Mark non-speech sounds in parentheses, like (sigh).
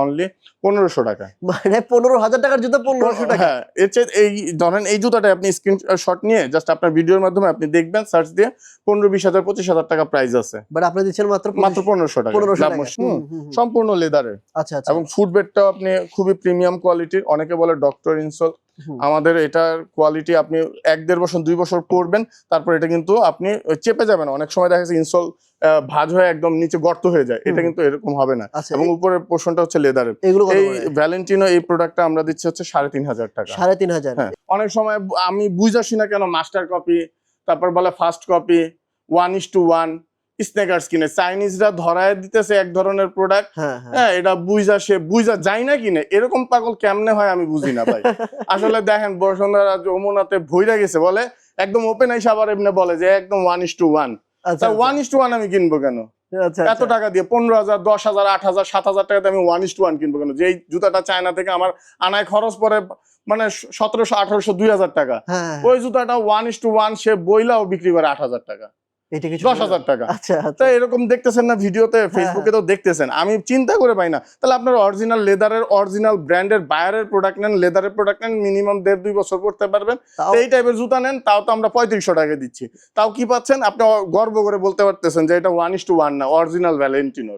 Only পনেরোশো টাকা। মানে পনেরো হাজার টাকার জুতো পনেরোশো টাকা। হ্যাঁ এর চেয়ে এই ধরেন এই জুতাটা আপনি স্ক্রিনশট নিয়ে জাস্ট আপনার ভিডিওর মাধ্যমে আপনি দেখবেন সার্চ দিয়ে পনেরো বিশ হাজার পঁচিশ হাজার টাকা প্রাইস আছে। বাট আপনি দিচ্ছেন মাত্র মাত্র পনেরোশো টাকা। সম্পূর্ণ লেদারের আচ্ছা আচ্ছা। এবং ফুটবেডটাও আপনি খুবই প্রিমিয়াম কোয়ালিটির অনেকে বলে ডক্টর ইনসোল আমাদের এটার কোয়ালিটি আপনি এক দেড় বছর দুই বছর পরবেন তারপর এটা কিন্তু আপনি চেপে যাবেন। অনেক সময় দেখা যাচ্ছে ইনসোল ভাঁজ হয়ে একদম নিচে গর্ত হয়ে যায়। এটা কিন্তু এরকম হবে না। আচ্ছা এবং উপরের পোর্শনটা হচ্ছে লেদারের এগুলো এই? ভ্যালেন্টিনো এই প্রোডাক্টটা আমরা দিচ্ছি হচ্ছে সাড়ে তিন হাজার টাকা। সাড়ে তিন হাজার। হ্যাঁ। অনেক সময় আমি বুঝাসি না কেন মাস্টার কপি তারপর বলে first copy one is to one sneakers কিনে। চাইনিজরা ধরায় দিতেছে এক ধরনের প্রোডাক্ট হ্যাঁ হ্যাঁ। হ্যাঁ এটা বুঝা সে বুঝা যায় না কিনে। এরকম পাগল কেমনে হয় আমি বুঝি না ভাই। (laughs) আসলে দেখেন বসুন্ধরা যমুনাতে ভইরা গেছে বলে। একদম ওপেন আইসা আবার এমনি বলে যে একদম ওয়ান ইস টু ওয়ান আচ্ছা ওয়ান ইস টু ওয়ান আমি কিনবো কেন? আচ্ছা এত টাকা দিয়ে পনেরো হাজার দশ হাজার আট হাজার সাত হাজার টাকাতে আমি ওয়ান ইস টু ওয়ান কিনবো কেন? যেই জুতাটা চায়না থেকে আমার আনায় খরচ পরে মানে সতেরোশো আঠারোশো দুই হাজার টাকা। হ্যাঁ। ওই জুতাটা ওয়ান ইস টু ওয়ান সে বইলাও বিক্রি করে আট হাজার টাকা। এটা কিছু দশ হাজার টাকা। আচ্ছা আচ্ছা। তা এরকম দেখতেছেন না ভিডিওতে ফেসবুকে তো দেখতেছেন। আমি চিন্তা করে পাই না। তাহলে আপনার অরিজিনাল লেদারের অরিজিনাল ব্র্যান্ডের বায়ারের প্রোডাক্ট নেন লেদারের প্রোডাক্ট নেন মিনিমাম দেড় দুই বছর করতে পারবেন। এই টাইপের জুতা নেন তাও তো আমরা পঁয়ত্রিশশো টাকা দিচ্ছি। তাও কি পাচ্ছেন? আপনি গর্ব করে বলতে পারতেছেন যে এটা ওয়ান ইস টু ওয়ান না অরিজিনাল ভ্যালেন্টিনোর